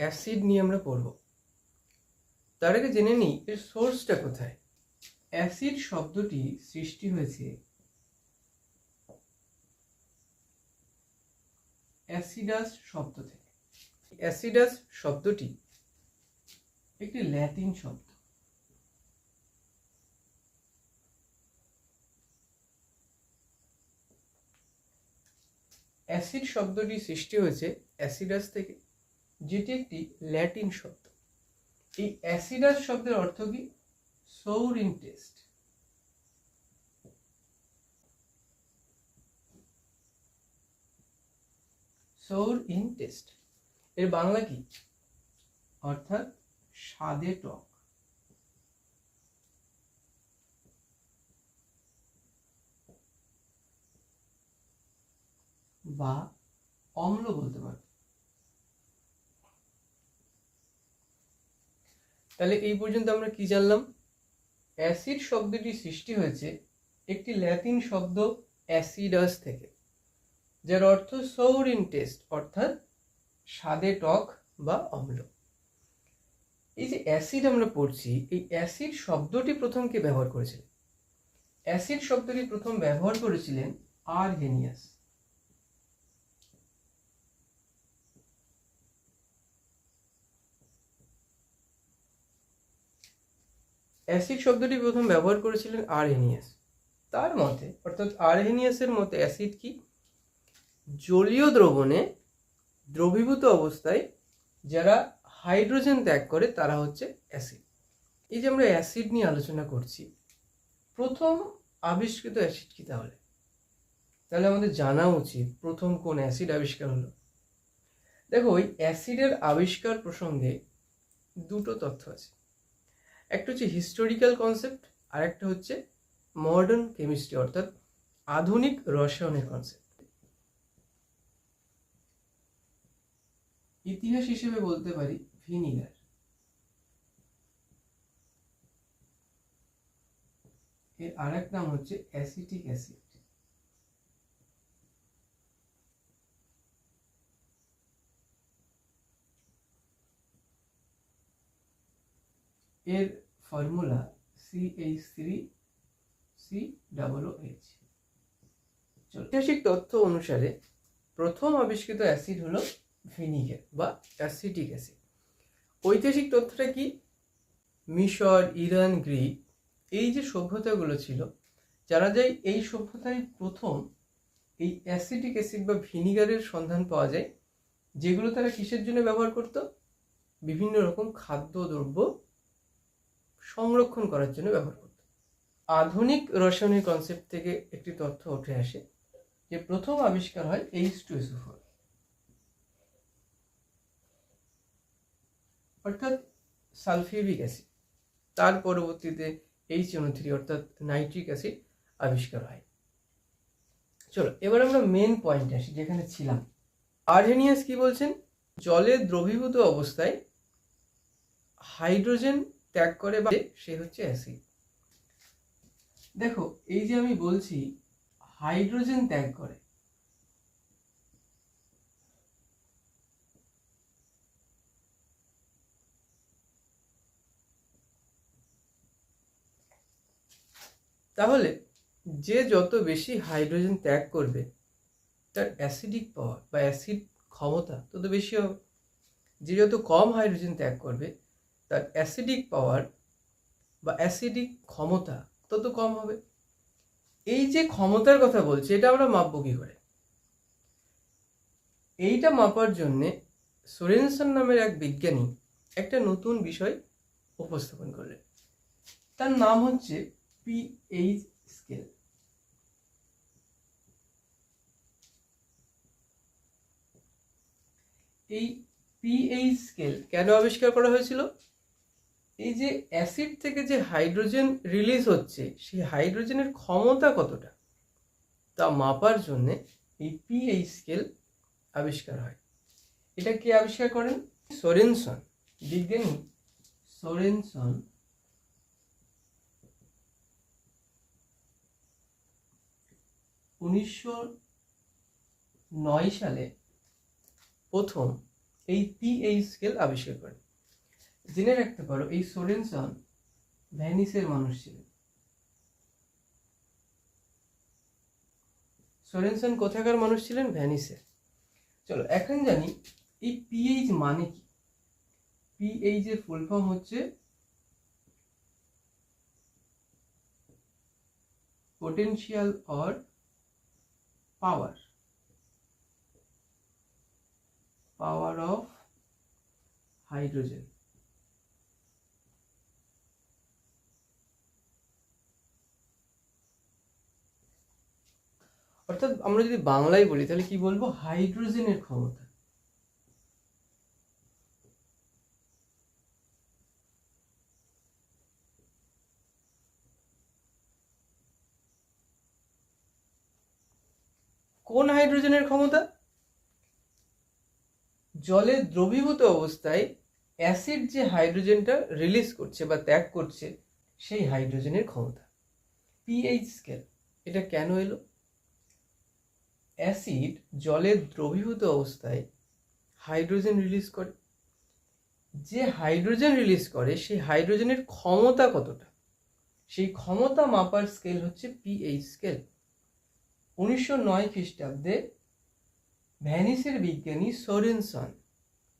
Acid নিয়ে আমরা পড়ব। তার আগে জেনে নিই এর সোর্সটা কোথায়। অ্যাসিড শব্দটি সৃষ্টি হয়েছে অ্যাসিডাস শব্দ থেকে। অ্যাসিডাস শব্দটি একটি ল্যাটিন শব্দ। অ্যাসিড শব্দটি সৃষ্টি হয়েছে অ্যাসিডাস থেকে। যেটি একটি ল্যাটিন শব্দ। এই অ্যাসিডাস শব্দের অর্থ কি? সৌর ইন টেস্ট। সৌর ইন টেস্ট। এর বাংলা কি? অর্থাৎ স্বাদে টক। বা অম্ল বলতে পারো। তাহলে এই পর্যন্ত আমরা কি জানলাম? অ্যাসিড শব্দটি সৃষ্টি হয়েছে একটি ল্যাটিন শব্দ অ্যাসিডাস থেকে, যার অর্থ সৌর ইন টেস্ট অর্থাৎ স্বাদে টক বা অম্ল। এই যে অ্যাসিড আমরা পড়ছি, এই অ্যাসিড শব্দটি প্রথম কে ব্যবহার করেছিলেন? অ্যাসিড শব্দটি প্রথম ব্যবহার করেছিলেন আরহেনিয়াস। অ্যাসিড শব্দটি প্রথম ব্যবহার করেছিলেন আরহেনিয়াস তার মতে, অর্থাৎ আরহেনিয়াসের মতে অ্যাসিড কি? জলীয় দ্রবণে দ্রবীভূত অবস্থায় যারা হাইড্রোজেন ত্যাগ করে, তারা হচ্ছে অ্যাসিড এই যে আমরা অ্যাসিড নিয়ে আলোচনা করছি, প্রথম আবিষ্কৃত অ্যাসিড কি তাহলে? তাহলে আমাদের জানা উচিত প্রথম কোন অ্যাসিড আবিষ্কার হলো। দেখো, ওই অ্যাসিডের আবিষ্কার প্রসঙ্গে দুটো তথ্য আছে। একটা হচ্ছে হিস্টোরিক্যাল কনসেপ্ট আর একটা হচ্ছে মডার্ন কেমিস্ট্রি অর্থাৎ আধুনিক রসায়নের কনসেপ্ট ইতিহাস হিসেবে বলতে পারি ভিনিগার। এর আর এক নাম হচ্ছে অ্যাসিটিক অ্যাসিড এর ও এইচ ঐতিহাসিক তথ্য অনুসারে প্রথম আবিষ্কৃত অ্যাসিড হলো ভিনিগার বা অ্যাসিটিক অ্যাসিড। ঐতিহাসিক তথ্যটা কি? মিশর, ইরান, গ্রিক, এই যে সভ্যতাগুলো ছিল জানা যায় এই সভ্যতায় প্রথম এই অ্যাসিটিক অ্যাসিড বা ভিনিগারের সন্ধান পাওয়া যায়, যেগুলো তারা কিসের জন্য ব্যবহার করত? বিভিন্ন রকম খাদ্যদ্রব্য সংরক্ষণ করার জন্য ব্যবহার করত। আধুনিক রসায়নের কনসেপ্ট থেকে একটি তথ্য উঠে আসে যে প্রথম আবিষ্কার হয় এইচ টু ফোর অর্থাৎ সালফিউরিক অ্যাসিড। তার পরবর্তীতে এইচ থ্রি অর্থাৎ নাইট্রিক অ্যাসিড আবিষ্কার হয়। চলো, এবার আমরা মেন পয়েন্টে আসি, যেখানে ছিলাম। আর্জেনিয়াস কি বলছেন? জলে দ্রবীভূত অবস্থায় হাইড্রোজেন ত্যাগ করে বা সে হচ্ছে অ্যাসিড দেখো, এই যে আমি বলছি হাইড্রোজেন ত্যাগ করে। তাহলে, যে যত বেশি হাইড্রোজেন ত্যাগ করবে, তার অ্যাসিডিক পাওয়ার বা অ্যাসিড ক্ষমতা তত বেশি হবে। যে যত কম হাইড্রোজেন ত্যাগ করবে তার অ্যাসিডিক পাওয়ার বা অ্যাসিডিক ক্ষমতা তত কম হবে। এই যে ক্ষমতার কথা বলছি, এটা আমরা মাপবো কী করে? এইটা মাপার জন্যে সোরেনসন নামের এক বিজ্ঞানী একটা নতুন বিষয় উপস্থাপন করলেন। তার নাম হচ্ছে পিএইচ স্কেল। এই পিএইচ স্কেল কেন আবিষ্কার করা হয়েছিল? এই যে অ্যাসিড থেকে যে হাইড্রোজেন রিলিজ হচ্ছে, সেই হাইড্রোজেনের ক্ষমতা কতটা? তা মাপার জন্যে এই পিএইচ স্কেল আবিষ্কার হয়। এটা কে আবিষ্কার করেন? সোরেনসন। বিজ্ঞানী সোরেনসন উনিশশো নয় সালে প্রথম এই পিএইচ স্কেল আবিষ্কার করেন। জেনে রাখতে পারো, এই সোরেনসন ভ্যানিসের মানুষ ছিলেন। সোরেনসন কোথাকার মানুষ ছিলেন? ভ্যানিসের। চলো, এখন জানি, এই পিএইচ মানে কি? পিএইচ এর ফুল ফর্ম হচ্ছে potential or power power of hydrogen অর্থাৎ আমরা যদি বাংলায় বলি, তাহলে কি বলব? হাইড্রোজেনের ক্ষমতা। কোন হাইড্রোজেনের ক্ষমতা? জলে দ্রবীভূত অবস্থায় অ্যাসিড যে হাইড্রোজেনটা রিলিজ করছে বা ত্যাগ করছে, সেই হাইড্রোজেনের ক্ষমতা। পিএইচ স্কেল, এটা কেন এলো? অ্যাসিড জলে দ্রবীভূত অবস্থায় হাইড্রোজেন রিলিজ করে। যে হাইড্রোজেন রিলিজ করে, সেই হাইড্রোজেনের ক্ষমতা কতটা? সেই ক্ষমতা মাপার স্কেল হচ্ছে পিএইচ স্কেল উনিশশো নয় খ্রিস্টাব্দে ভ্যানিসের বিজ্ঞানী সোরেনসন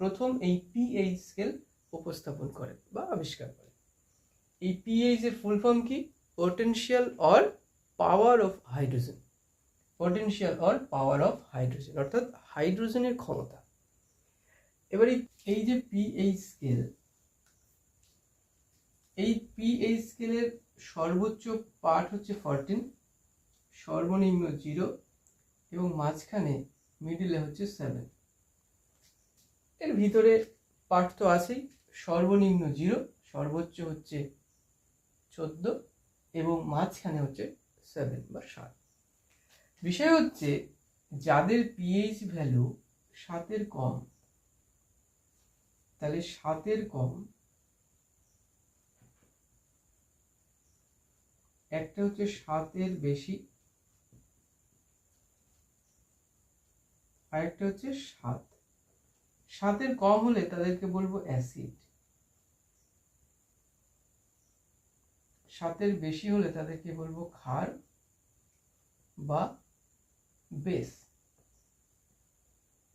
প্রথম এই পিএইচ স্কেল উপস্থাপন করেন বা আবিষ্কার করেন। এই পিএইচ এর ফুল ফর্ম কি? Potential or power of hydrogen potential or power of hydrogen অর্থাৎ হাইড্রোজেনের ক্ষমতা। এবার এই যে পিএইচ স্কেল এই পিএইচ স্কেলের সর্বোচ্চ পার্ট হচ্ছে ফরটিন সর্বনিম্ন জিরো এবং মাঝখানে মিডিলে হচ্ছে সেভেন এর ভিতরে পার্ট তো আছেই, সর্বনিম্ন জিরো সর্বোচ্চ হচ্ছে চোদ্দ এবং মাঝখানে হচ্ছে সেভেন বা সাত। বিষয় হচ্ছে, যাদের পিএইচ ভ্যালু সাতের কম, তাহলে সাতের কম, একটা হচ্ছে সাতের বেশি আরেকটা হচ্ছে সাত। সাতের কম হলে তাদেরকে বলব অ্যাসিড সাতের বেশি হলে তাদেরকে বলব ক্ষার বা বেস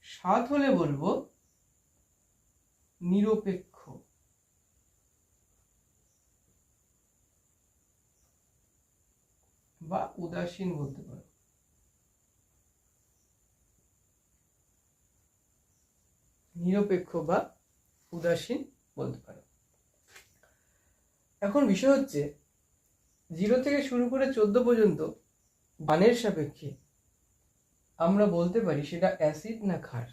সাত হলে বলব, নিরপেক্ষ। বা উদাসীন বলতে পারো। নিরপেক্ষ বা উদাসীন বলতে পারো। এখন বিষয় হচ্ছে, জিরো থেকে শুরু করে চোদ্দ পর্যন্ত বানের সাপেক্ষে আমরা বলতে পারি সেটা অ্যাসিড না ক্ষার,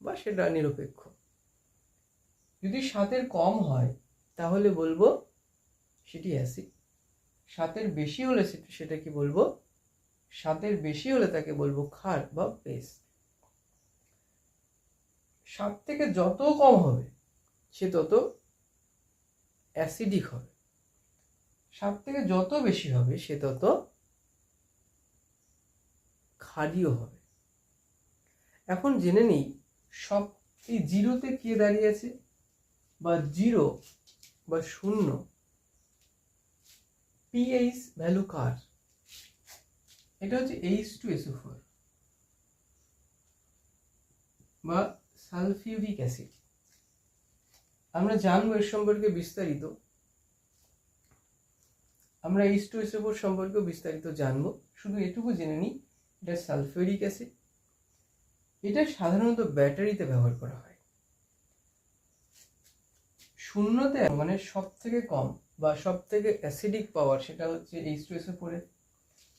বা সেটা নিরপেক্ষ। যদি সাতের কম হয়, তাহলে বলব সেটি অ্যাসিড। সাতের বেশি হলে সেটা কি বলব, সাতের বেশি হলে তাকে বলব ক্ষার বা বেস সাত থেকে যত কম হবে, সে তত অ্যাসিডিক হবে। সাত থেকে যত বেশি হবে, সে তত ক্ষারীয় হবে। এখন জেনে নিই, সব এই জিরোতে কে দাঁড়িয়ে আছে? বা জিরো বা শূন্য? পিএইচ ভ্যালু কার? এটা হচ্ছে এইচ টু এসও ফোর বা সালফিউরিক অ্যাসিড আমরা জানব এর সম্পর্কে বিস্তারিত। আমরা এইচ টু এসও ফোর সম্পর্কে বিস্তারিত জানব। শুধু এটুকু জেনে নিই, এটা সালফিউরিক অ্যাসিড এটা সাধারণত ব্যাটারিতে ব্যবহার করা হয়। শূন্যতে মানে সব থেকে কম বা সব থেকে অ্যাসিডিক পাওয়ার সেটা হচ্ছে এইচ টু এসও ফোরের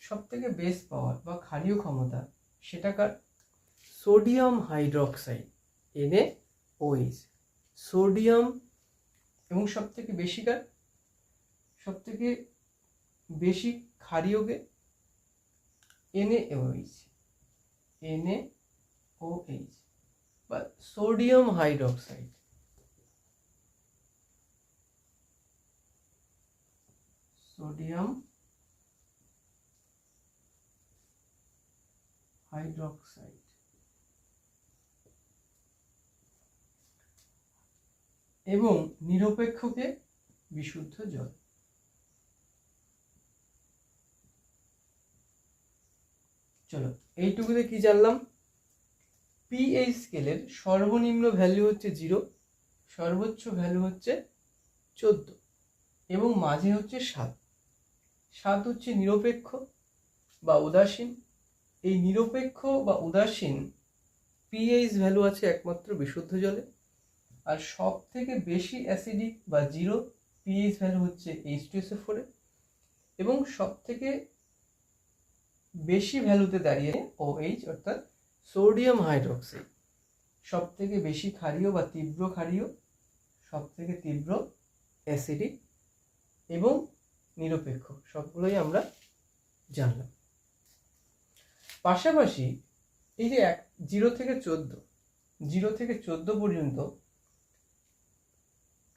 সব থেকে বেস পাওয়ার বা ক্ষারীয় ক্ষমতা সেটাকার সোডিয়াম হাইড্রক্সাইড এনে ওইচ সোডিয়াম এবং সব থেকে বেশিকার সব থেকে বেশি ক্ষারীয়কে এনে ওইচ এনে ও বা সোডিয়াম হাইড্রক্সাইড সোডিয়াম হাইড্রক্সাইড এবং নিরপেক্ষকে বিশুদ্ধ জল। চলো এইটুকুতে কি জানলাম? পিএইচ স্কেলের সর্বনিম্ন ভ্যালু হচ্ছে জিরো সর্বোচ্চ ভ্যালু হচ্ছে চোদ্দ এবং মাঝে হচ্ছে সাত। সাত হচ্ছে নিরপেক্ষ বা উদাসীন। এই নিরপেক্ষ বা উদাসীন পিএইচ ভ্যালু আছে একমাত্র বিশুদ্ধ জলে। আর সব থেকে বেশি অ্যাসিডিক বা জিরো পিএইচ ভ্যালু হচ্ছে এইচ টু এসও ফোরে এবং সব থেকে বেশি ভ্যালুতে দাঁড়িয়ে ও এইচ অর্থাৎ সোডিয়াম হাইড্রোক্সাইড সব থেকে বেশি ক্ষারীয় বা তীব্র ক্ষারীয় সব থেকে তীব্র অ্যাসিডিক এবং নিরপেক্ষ, সবগুলোই আমরা জানলাম। পাশাপাশি এই যে এক, জিরো থেকে চোদ্দ, জিরো থেকে চোদ্দ পর্যন্ত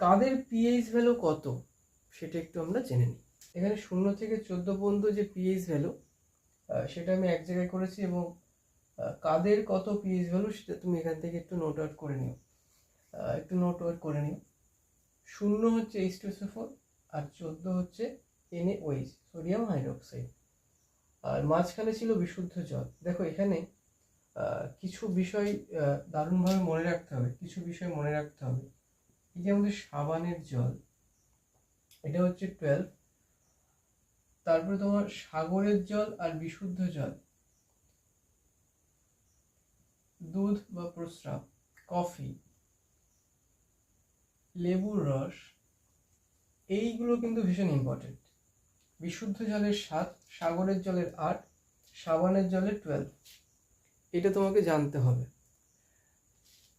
কাদের পিএইচ ভ্যালু কত, সেটা একটু আমরা জেনে নিই। এখানে শূন্য থেকে চোদ্দ পর্যন্ত যে পিএইচ ভ্যালু সেটা আমি এক জায়গায় করেছি এবং কাদের কত পিএইচ ভ্যালু সেটা তুমি এখান থেকে একটু নোট আউট করে নিও। একটু নোট আউট করে নিও। শূন্য হচ্ছে এইচ টু ফোর আর চোদ্দ হচ্ছে এনএ ওইচ সোডিয়াম হাইড্রোক্সাইড আর মাঝখানে ছিল বিশুদ্ধ জল। দেখো এখানে কিছু বিষয় দারুণভাবে মনে রাখতে হবে। কিছু বিষয় মনে রাখতে হবে। এই যে আমাদের সাবানের জল, এটা হচ্ছে টুয়েলভ তারপরে তোমার সাগরের জল আর বিশুদ্ধ জল। দুধ বা প্রস্রাব, কফি, লেবুর রস, এইগুলো কিন্তু ভীষণ ইম্পর্টেন্ট বিশুদ্ধ জলের সাত সাগরের জলের আট, সাবানের জলের টুয়েলভ এটা তোমাকে জানতে হবে।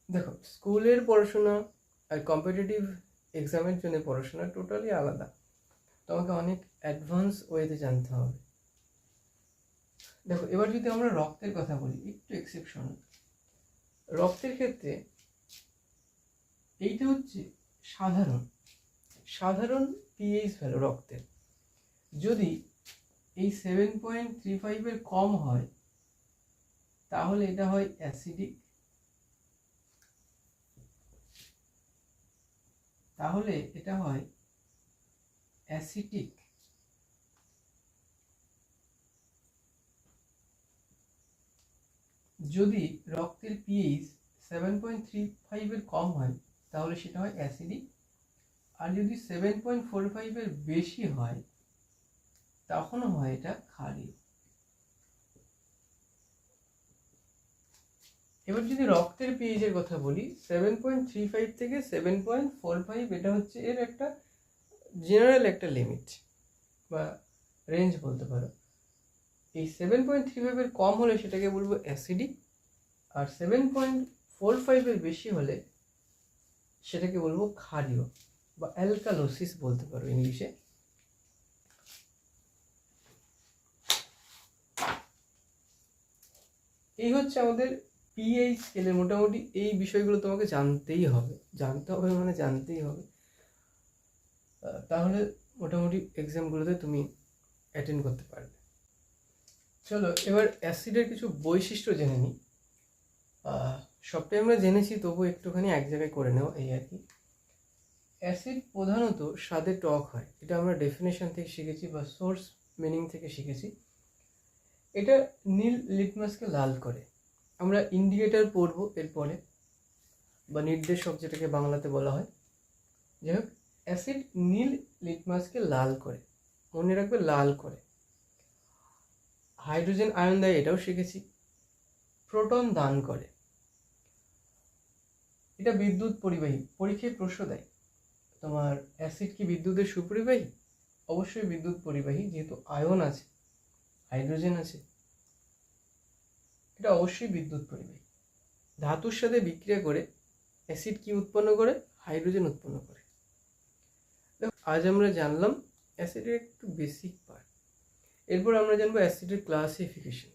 দেখো, স্কুলের পড়াশোনা আর কম্পিটিটিভ এক্সামের জন্য পড়াশোনা টোটালি আলাদা। তোমাকে অনেক অ্যাডভান্স ওয়েতে জানতে হবে। দেখো, এবার যদি আমরা রক্তের কথা বলি, একটু এক্সেপশন রক্তের ক্ষেত্রে এইটা হচ্ছে সাধারণ সাধারণ পিএইচ ভ্যালু রক্তের। যদি এই সেভেন পয়েন্ট থ্রি ফাইভের কম হয়, তাহলে এটা হয় অ্যাসিডিক তাহলে এটা হয় অ্যাসিটিক যদি রক্তের পিএইচ সেভেন পয়েন্ট থ্রি ফাইভের কম হয়, তাহলে সেটা হয় অ্যাসিডিক আর যদি সেভেন পয়েন্ট ফোর ফাইভের বেশি হয় তখন হয় এটা ক্ষারীয়। এবার যদি রক্তের পিএইচের কথা বলি সেভেন পয়েন্ট থ্রি ফাইভ থেকে সেভেন পয়েন্ট ফোর ফাইভ এটা হচ্ছে এর একটা জেনারেল একটা লিমিট বা রেঞ্জ বলতে পারো। এই সেভেন পয়েন্ট থ্রি ফাইভের কম হলে সেটাকে বলব অ্যাসিডিক আর সেভেন পয়েন্ট ফোর ফাইভের বেশি হলে সেটাকে বলব ক্ষারীয় বা অ্যালকালোসিস বলতে পারো ইংলিশে। এই হচ্ছে আমাদের পিএইচ স্কেলের মোটামুটি এই বিষয়গুলো তোমাকে জানতেই হবে। জানতে হবে মানে জানতেই হবে। তাহলে মোটামুটি এক্সামগুলোতে তুমি অ্যাটেন্ড করতে পারবে। চলো, এবার অ্যাসিডের কিছু বৈশিষ্ট্য জেনে নিই। সবটাই আমরা জেনেছি তবু একটুখানি এক জায়গায় করে নেওয়া এই আর কি। অ্যাসিড প্রধানত স্বাদে টক হয়, এটা আমরা ডেফিনেশন থেকে শিখেছি বা সোর্স মিনিং থেকে শিখেছি। এটা নীল লিটমাসকে লাল করে। আমরা ইন্ডিকেটর পড়ব এরপরে, বা নির্দেশক যেটাকে বাংলাতে বলা হয়। যাই হোক অ্যাসিড নীল লিটমাসকে লাল করে, মনে রাখবে লাল করে। হাইড্রোজেন আয়ন দেয়, এটাও শিখেছি। প্রোটন দান করে। এটা বিদ্যুৎ পরিবাহী, পরীক্ষায় প্রশ্ন দেয়, তোমার অ্যাসিড কি বিদ্যুতের সুপরিবাহী? অবশ্যই বিদ্যুৎ পরিবাহী, যেহেতু আয়ন আছে, হাইড্রোজেন আছে। এটা অবশ্যই বিদ্যুৎ পরিবাহী। ধাতুর সাথে বিক্রিয়া করে অ্যাসিড কি উৎপন্ন করে? হাইড্রোজেন উৎপন্ন করে। আজ আমরা জানলাম অ্যাসিডের একটু বেসিক এরপর আমরা জানব অ্যাসিডের ক্লাসিফিকেশন